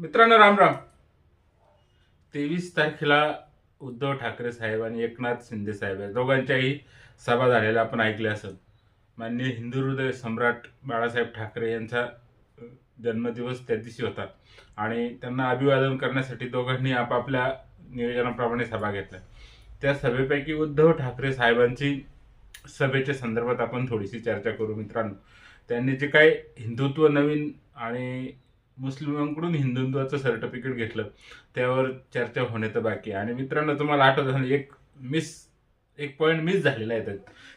मित्रांनो राम राम. तेवीस तारखेला उद्धव ठाकरे साहेब आणि एकनाथ शिंदे साहेब या दोघांच्याही सभा झालेल्या आपण ऐकल्या असत. माननीय हिंदू हृदय सम्राट बाळासाहेब ठाकरे यांचा जन्मदिवस त्या दिवशी होता आणि त्यांना अभिवादन करण्यासाठी दोघांनी आपापल्या नियोजनाप्रमाणे सभा घेतल्या. त्या सभेपैकी उद्धव ठाकरे साहेबांची सभेच्या संदर्भात आपण थोडीशी चर्चा करू मित्रांनो. त्यांनी जे काही हिंदुत्व नवीन आणि मुस्लिमांकडून हिंदुत्वाचं सर्टिफिकेट घेतलं. त्यावर चर्चा होणे तर बाकी आहे. आणि मित्रांनो तुम्हाला आठवत असेल एक मिस एक पॉईंट मिस झालेला आहे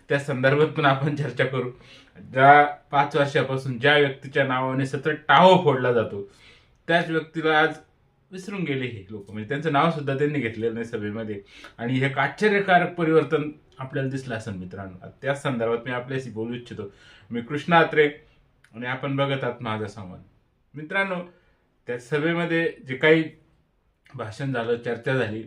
त्या संदर्भात पण आपण चर्चा करू. ज्या पाच वर्षापासून ज्या व्यक्तीच्या नावाने सतत टाहो फोडला जातो त्याच व्यक्तीला आज विसरून गेले हे लोक. म्हणजे त्यांचं नाव सुद्धा त्यांनी घेतलेलं नाही सभेमध्ये. आणि हे आश्चर्यकारक परिवर्तन आपल्याला दिसलं असेल मित्रांनो. त्याच संदर्भात मी आपल्याशी बोलू इच्छितो. मी कृष्णा आत्रे आणि आपण बघत आहात माझा संवाद मित्रांनो त्या सभेमध्ये जे काही भाषण झालं चर्चा झाली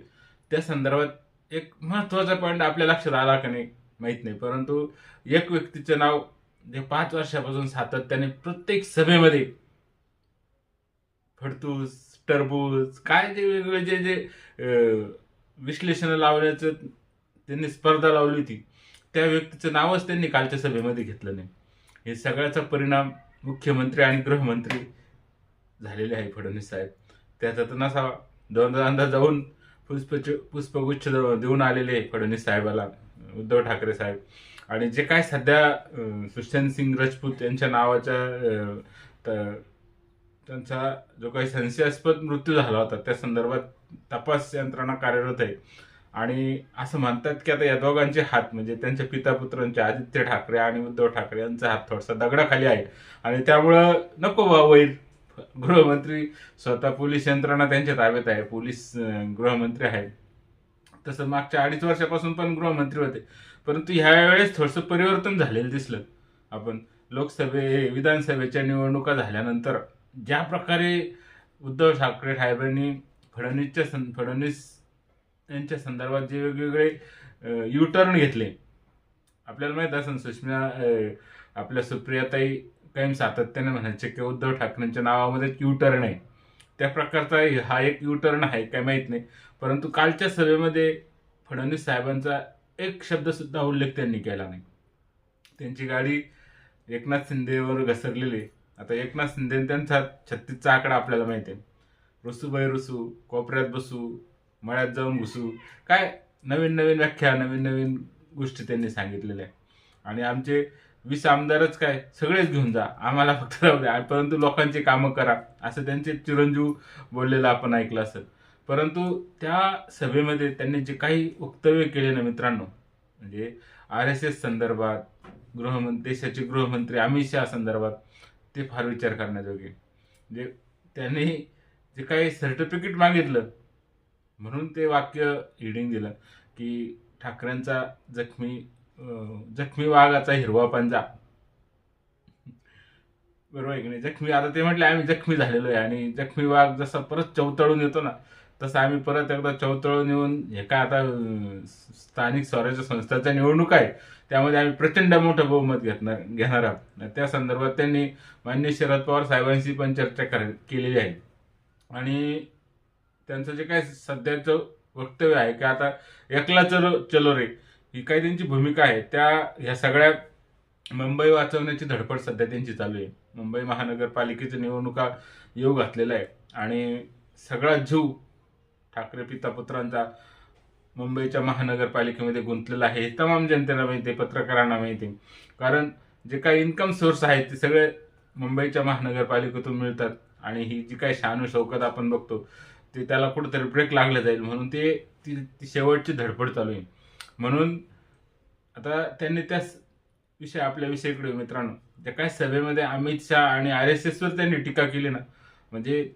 त्या संदर्भात एक महत्त्वाचा पॉईंट आपल्या लक्षात आला का नाही माहीत नाही. परंतु एक व्यक्तीचं नाव जे पाच वर्षापासून सातत्याने प्रत्येक सभेमध्ये फडतूस टरबूज काय जे वेगवेगळे जे जे विश्लेषण लावण्याचं त्यांनी स्पर्धा लावली होती त्या व्यक्तीचं नावच त्यांनी कालच्या सभेमध्ये घेतलं नाही. हे सगळ्याचा परिणाम मुख्यमंत्री आणि गृहमंत्री झालेले आहे फडणवीस साहेब. त्याचा असा नसावा दोनदा दोनदा जाऊन पुष्पच पुष्पगुच्छ देऊन आलेले आहे फडणवीस साहेबाला उद्धव ठाकरे साहेब. आणि जे काय सध्या सुशांत सिंग राजपूत यांच्या नावाच्या त- त्यांचा जो काही संशयास्पद मृत्यू झाला होता त्या संदर्भात तपास यंत्रणा कार्यरत आहे. आणि असं म्हणतात की आता या दोघांचे हात म्हणजे त्यांच्या पिता पुत्रांचे आदित्य ठाकरे आणि उद्धव ठाकरे यांचा हात थोडासा दगडाखाली आहे. आणि त्यामुळं नको व्हावं वैर गृहमंत्री स्वतः पोलीस यंत्रणा त्यांच्या ताब्यात आहे. पोलीस गृहमंत्री आहे तसं मागच्या अडीच वर्षापासून पण गृहमंत्री होते. परंतु ह्यावेळेस थोडंसं परिवर्तन झालेलं दिसलं. आपण लोकसभे विधानसभेच्या निवडणुका झाल्यानंतर ज्या प्रकारे उद्धव ठाकरे साहेबांनी फडणवीसच्या सं फडणवीस यांच्या संदर्भात जे वेगवेगळे यू टर्न घेतले. आपल्याला माहीत असेल सुषमा आपल्या सुप्रियाताई कायम सातत्याने म्हणायचे की उद्धव ठाकरेंच्या नावामध्ये यू टर्न आहे. त्या प्रकारचा हा एक यू टर्न आहे काय माहीत नाही. परंतु कालच्या सभेमध्ये फडणवीस साहेबांचा एक शब्दसुद्धा उल्लेख त्यांनी केला नाही. त्यांची गाडी एकनाथ शिंदेवर घसरलेली. आहे. आता एकनाथ शिंदे त्यांचा छत्तीसचा आकडा आपल्याला माहिती आहे. रुसू बाई रुसू कोपऱ्यात बसू मळ्यात जाऊन घुसू. काय नवीन नवीन व्याख्या नवीन नवीन गोष्टी त्यांनी सांगितलेल्या आहे आणि आमचे वीस आमदारच काय? सगळेच घेऊन जा. आम्हाला फक्त राहू द्या. परंतु लोकांची कामं करा. असं त्यांचे चिरंजीव बोललेलं आपण ऐकलं असेल. परंतु त्या सभेमध्ये त्यांनी जे काही वक्तव्य केले ना मित्रांनो म्हणजे आर एस एस संदर्भात गृहमंत्री देशाचे गृहमंत्री अमित शहा संदर्भात ते फार विचार करण्याजोगे. म्हणजे त्यांनी जे काही सर्टिफिकेट मागितलं म्हणून ते वाक्य हिडिंग दिलं की ठाकरेंचा जखमी जखमी वाघाचा हिरवा पंजा. बरोबर आहे की नाही? जखमी आता ते म्हटले आम्ही जखमी झालेलो आहे आणि जखमी वाघ जसा परत चवतळून येतो ना तसं आम्ही परत एकदा चौतळून येऊन हे काय आता स्थानिक स्वराज्य संस्थाच्या निवडणूक आहे त्यामध्ये आम्ही प्रचंड मोठं बहुमत घेतणार घेणार आहोत. त्या संदर्भात त्यांनी मान्य शरद पवार साहेबांशी पण चर्चा कर केलेली आहे. आणि त्यांचं जे काय सध्याचं वक्तव्य आहे की आता एकला चलो चलो रे ही काही त्यांची भूमिका आहे. त्या ह्या सगळ्या मुंबई वाचवण्याची धडपड सध्या त्यांची चालू आहे. मुंबई महानगरपालिकेचं निवडणुका येऊ घातलेला आहे. आणि सगळा जीव ठाकरे पिता पुत्रांचा मुंबईच्या महानगरपालिकेमध्ये गुंतलेला आहे. हे तमाम जनतेला माहिती आहे पत्रकारांना माहिती आहे. कारण जे काही इन्कम सोर्स आहेत ते सगळे मुंबईच्या महानगरपालिकेतून मिळतात. आणि ही जी काही शानू शौकत आपण बघतो ते त्याला कुठंतरी ब्रेक लागलं जाईल. म्हणून ते ती शेवटची धडपड चालू आहे. म्हणून आता त्यांनी त्याच विषय आपल्या विषयाकडे मित्रांनो. त्या काय सभेमध्ये अमित शहा आणि आर एस एसवर त्यांनी टीका केली ना. म्हणजे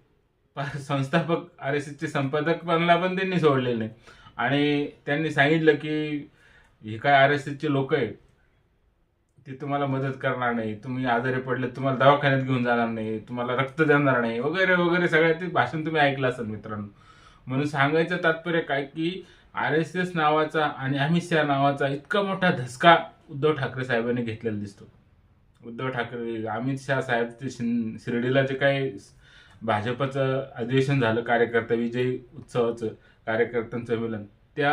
संस्थापक आर एस एसचे संपादक पणला पण त्यांनी सोडलेले नाही. आणि त्यांनी सांगितलं की हे काय आर एस एसचे लोक आहे ते तुम्हाला मदत करणार नाही. तुम्ही आजारी पडले तुम्हाला दवाखान्यात घेऊन जाणार नाही तुम्हाला रक्त देणार नाही. वगैरे वगैरे सगळ्या ते भाषण तुम्ही ऐकलं असेल मित्रांनो. म्हणून सांगायचं तात्पर्य काय की आर एस एस नावाचा आणि अमित शहा नावाचा इतका मोठा धसका उद्धव ठाकरे साहेबांनी घेतलेला दिसतो. उद्धव ठाकरे अमित शहा साहेब ते शिं- शिर्डीला जे काही भाजपचं अधिवेशन झालं कार्यकर्ता विजयी उत्सवाचं कार्यकर्त्यांचं मिलन त्या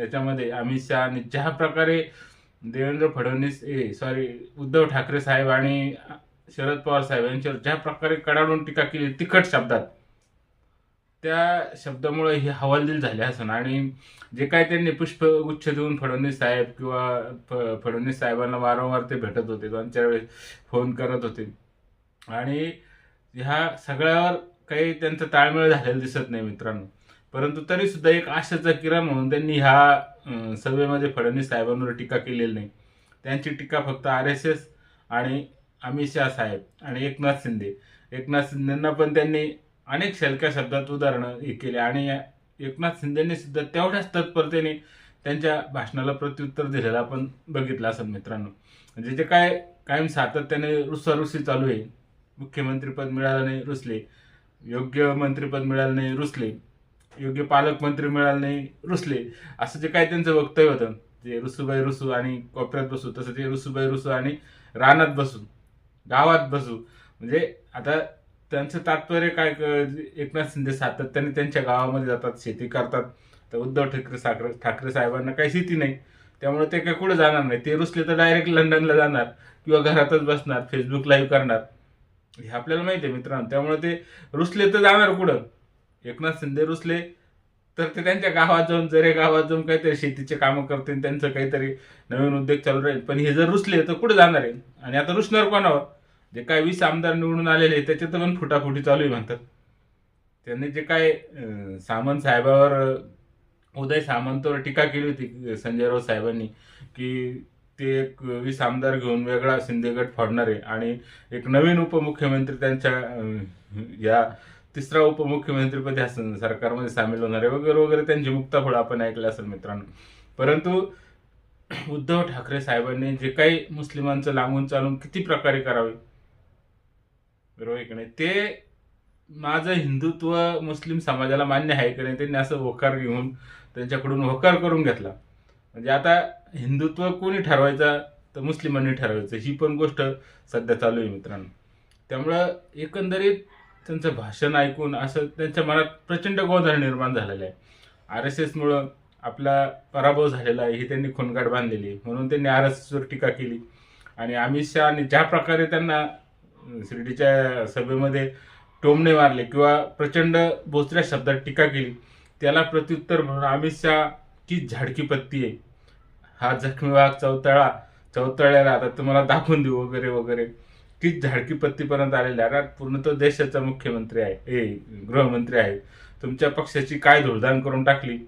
याच्यामध्ये अमित शहाने ज्या प्रकारे देवेंद्र फडणवीस ए सॉरी उद्धव ठाकरे साहेब आणि शरद पवार साहेब यांच्यावर ज्या प्रकारे कडाडून टीका केली तिखट शब्दात त्या शब्दामुळे हे हवालदिल झाले असं आणि जे काय त्यांनी पुष्पगुच्छ देऊन फडणवीस साहेब किंवा फ- फडणवीस साहेबांना वारंवार ते भेटत होते दोन चार वेळेस फोन करत होते. आणि ह्या सगळ्यावर काही त्यांचं ताळमेळ झालेलं दिसत नाही मित्रांनो. परंतु तरी सुद्धा एक आशाचा किरण म्हणून त्यांनी ह्या सभेमध्ये फडणवीस साहेबांवर टीका केलेली नाही. त्यांची टीका फक्त आर एस एस आणि अमित शाह साहेब आणि एकनाथ शिंदे. एकनाथ शिंदेंना पण त्यांनी अनेक शलक्या शब्दात उदाहरणं हे केले. आणि या एकनाथ शिंदेने सुद्धा तेवढ्याच तत्परतेने त्यांच्या भाषणाला प्रत्युत्तर दिलेलं आपण बघितलं असेल मित्रांनो. म्हणजे जे काय कायम सातत्याने रुसारुसी चालू आहे. मुख्यमंत्रीपद मिळालं नाही रुसले. योग्य मंत्रीपद मिळालं नाही रुसले. योग्य पालकमंत्री मिळालं नाही रुसले. असं जे काय त्यांचं वक्तव्य होतं जे रुसूबाई रुसू आणि कोपऱ्यात बसू तसं ते रुसूबाई रुसू आणि रानात बसू गावात बसू. म्हणजे आता त्यांचं तात्पर्य काय क- एकनाथ शिंदे सातत्याने त्यांच्या गावामध्ये जातात शेती करतात. तर उद्धव ठाकरे साखरे ठाकरे साहेबांना काही शेती नाही. त्यामुळे ते काय कुठे जाणार नाही. ते रुसले तर डायरेक्ट लंडनला जाणार किंवा घरातच बसणार फेसबुक लाईव्ह करणार. हे आपल्याला माहिती आहे मित्रांनो. त्यामुळे ते रुसले तर जाणार कुठं? एकनाथ शिंदे रुसले तर ते त्यांच्या गावात जाऊन जरे गावात जाऊन काहीतरी शेतीचे कामं करतील त्यांचं काहीतरी नवीन उद्योग चालू राहील. पण हे जर रुसले तर कुठे जाणार आहे? आणि आता रुसणार कोणावर? जे काय वीस आमदार निवडून आलेले त्याच्यात पण फुटाफुटी चालू आहे म्हणतात. त्यांनी जे काय सामंत साहेबावर उदय सामंतवर टीका केली होती संजयराव संजय राऊत साहेबांनी की ते एक वीस आमदार घेऊन वेगळा शिंदेगड फोडणार आहे. आणि एक नवीन उपमुख्यमंत्री त्यांच्या या तिसरा उपमुख्यमंत्रीपदी असं सरकारमध्ये सामील होणार आहे. वगैरे वगैरे त्यांची मुक्ताफळ आपण ऐकलं असेल मित्रांनो. परंतु उद्धव ठाकरे साहेबांनी जे काही मुस्लिमांचं लांबून चालून किती प्रकारे करावे बरोबर आहे की नाही ते माझं हिंदुत्व मुस्लिम समाजाला मान्य आहे की नाही त्यांनी असं होकार घेऊन त्यांच्याकडून होकार करून घेतला. म्हणजे आता हिंदुत्व कोणी ठरवायचा तर मुस्लिमांनी ठरवायचं ही पण गोष्ट सध्या चालू आहे मित्रांनो. त्यामुळं एकंदरीत त्यांचं भाषण ऐकून असं त्यांच्या मनात प्रचंड गोंधळ निर्माण झालेला आहे. आर एस एसमुळं आपला पराभव झालेला आहे ही त्यांनी खुणगाट बांधलेली आहे. म्हणून त्यांनी आर एस एसवर टीका केली. आणि अमित शहाने ज्या प्रकारे त्यांना शिर्डीच्या सभेमध्ये टोमणे मारले किंवा प्रचंड बोचऱ्या शब्दात टीका केली. त्याला प्रत्युत्तर म्हणून अमित शहा की झाडकी पत्ती आहे. हा जखमी वाघ चौतळा चौतळ्याला आता तुम्हाला दाखवून देऊ वगैरे वगैरे. की झाडकी पत्तीपर्यंत आलेले आहे. पूर्ण तो देशाचा मुख्यमंत्री आहे. ए गृहमंत्री आहे. तुमच्या पक्षाची काय धुळधाण करून टाकली?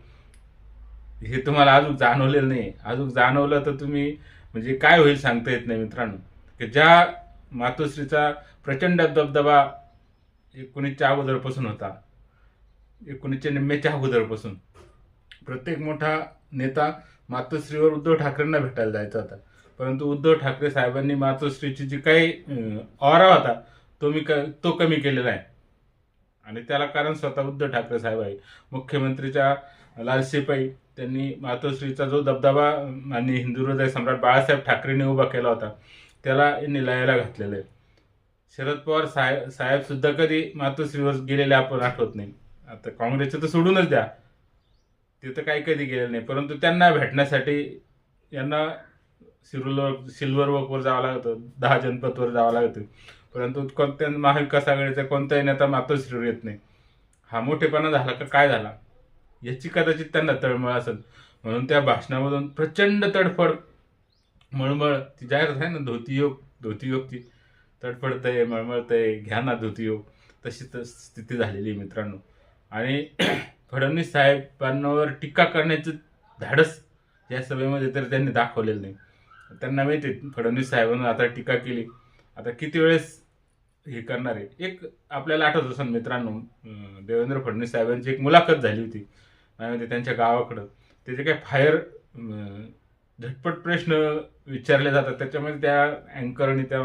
हे तुम्हाला अजून जाणवलेलं नाही. अजून जाणवलं तर तुम्ही म्हणजे काय होईल सांगता येत नाही मित्रांनो. की ज्या मातोश्रीचा प्रचंड दबदबा एकोणीसच्या अगोदरपासून होता. एकोणीसच्या निम्म्याच्या अगोदरपासून. प्रत्येक मोठा नेता मातोश्रीवर उद्धव ठाकरेंना भेटायला जायचा होता. परंतु उद्धव ठाकरे साहेबांनी मातोश्रीची जी काही ऑरा होता तो मी क तो कमी केलेला आहे. आणि त्याला कारण स्वतः उद्धव ठाकरे साहेब आहे मुख्यमंत्रीच्या लालसेपाई त्यांनी मातोश्रीचा जो दबदबा आणि हिंदू हृदय सम्राट बाळासाहेब ठाकरेंनी उभा केला होता त्याला यांनी लयाला घातलेलं आहे शरद पवार साहेब साहेबसुद्धा कधी मातोश्रीवर गेलेले आपण आठवत नाही. आता काँग्रेसचं तर सोडूनच द्या. ते तर काही कधी गेलेलं नाही. परंतु त्यांना भेटण्यासाठी यांना सिरुलवर सिल्वर वर्कवर जावं लागतं. दहा जनपदवर जावं लागतं. परंतु कोणत्या महाविकास आघाडीचा कोणताही नेता मातोश्रीवर येत नाही. हा मोठेपणा झाला का काय झाला? याची कदाचित त्यांना तळमळ असेल. म्हणून त्या भाषणामधून प्रचंड तडफड मळमळ ती जाहीर आहे ना धोतीयोग धोतीयोग ती योगची तडफडतंय मळमळतंय घ्या ना धोतीयोग. तशी तर स्थिती झालेली आहे मित्रांनो. आणि फडणवीस साहेबांवर टीका करण्याचं धाडस या सभेमध्ये तर त्यांनी दाखवलेलं नाही. त्यांना माहिती आहे, फडणवीस साहेबांना आता टीका केली. आता किती वेळेस हे करणार आहे? एक आपल्याला आठवत असेल मित्रांनो देवेंद्र फडणवीस साहेबांची एक मुलाखत झाली होती. म्हणजे त्यांच्या गावाकडं. त्याचे काय फायर झटपट प्रश्न विचारले जातात. त्याच्यामध्ये त्या अँकरने त्या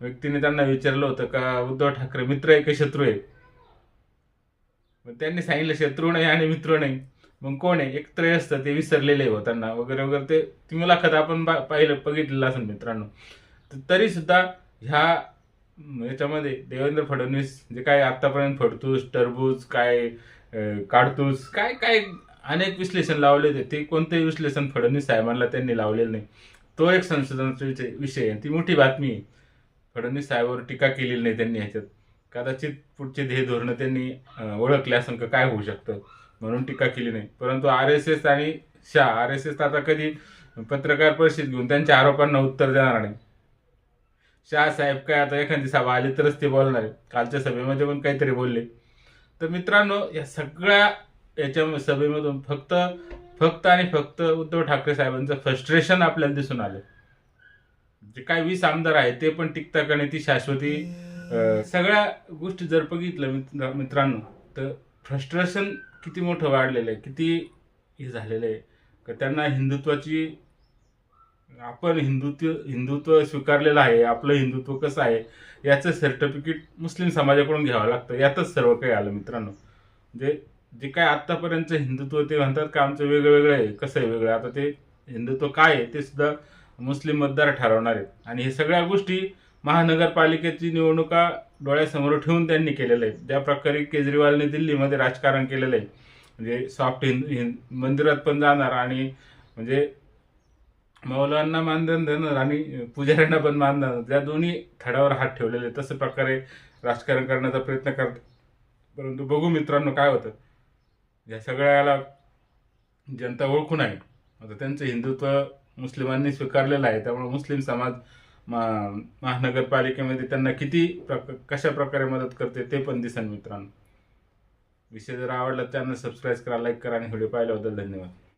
व्यक्तीने त्यांना विचारलं होतं का उद्धव ठाकरे मित्र आहे का शत्रू आहे? मग त्यांनी सांगितलं शत्रू नाही आणि मित्र नाही. मग कोण आहे? एक त्रय असतं ते विसरलेले होताना वगैरे वगैरे. ते ती मुलाखत आपण पाहिलं बघितलेलं असेल मित्रांनो. तर तरी सुद्धा ह्या याच्यामध्ये देवेंद्र फडणवीस जे काय आतापर्यंत फडतूस टरबूज काय काढतूस काय काय अनेक विश्लेषण लावले होते ते कोणतेही विश्लेषण फडणवीस साहेबांना त्यांनी लावलेलं नाही. तो एक संशोधनाचा विषय विषय आहे. ती मोठी बातमी आहे. फडणवीस साहेबांवर टीका केलेली नाही त्यांनी ह्याच्यात. कदाचित पुढचे ध्येय धोरणं त्यांनी ओळखले असं काय होऊ शकतं? म्हणून टीका केली नाही. परंतु आर एस एस आणि शाह आर एस एस आता कधी पत्रकार परिषद घेऊन त्यांच्या आरोपांना उत्तर देणार नाही. शाह साहेब काय आता एखादी सभा आली तरच ते बोलणार आहे कालच्या सभेमध्ये पण काहीतरी बोलले. तर मित्रांनो या सगळ्या याच्या सभेमधून फक्त फक्त आणि फक्त उद्धव ठाकरे साहेबांचं फ्रस्ट्रेशन आपल्याला दिसून आलं. जे काय वीस आमदार आहेत ते पण टिकता का नाही ती शाश्वती सगळ्या गोष्टी जर बघितलं मित्र- मित्रांनो तर फ्रस्ट्रेशन किती मोठं वाढलेलं आहे किती हे झालेलं आहे. का त्यांना हिंदुत्वाची आपण हिंदुत्व हिंदुत्व स्वीकारलेलं आहे आपलं हिंदुत्व कसं आहे याचं सर्टिफिकेट मुस्लिम समाजाकडून घ्यावं लागतं यातच सर्व काही आलं मित्रांनो. म्हणजे जे काय आत्तापर्यंत हिंदुत्व ते म्हणतात का आमचं वेगळं वेगळं आहे कसं आहे वेगळं? आता ते हिंदुत्व काय आहे ते सुद्धा मुस्लिम मतदार ठरवणार आहेत. आणि हे सगळ्या गोष्टी महानगरपालिकेची निवडणुका डोळ्यासमोर ठेवून त्यांनी केलेलं आहे ज्या प्रकारे केजरीवालने दिल्लीमध्ये राजकारण केलेलं आहे. म्हणजे सॉफ्ट हिंद हिंद मंदिरात पण जाणार आणि म्हणजे मौलांना मानधन देणार आणि पुजाऱ्यांना पण मानधन त्या दोन्ही थडावर हात ठेवलेले आहेत. तसं प्रकारे राजकारण करण्याचा प्रयत्न करतात परंतु बघू मित्रांनो काय होतं. या सगळ्याला जनता ओळखून आहे. आता त्यांचं हिंदुत्व मुस्लिमांनी स्वीकारलेलं आहे. त्यामुळे मुस्लिम समाज मा- महानगरपालिकेमध्ये त्यांना किती प्रक कशा प्रकारे मदत करते ते पण दिसन मित्रांनो. विषय जर आवडला त्यांना सबस्क्राईब करा लाईक करा आणि व्हिडिओ पाहिल्याबद्दल धन्यवाद.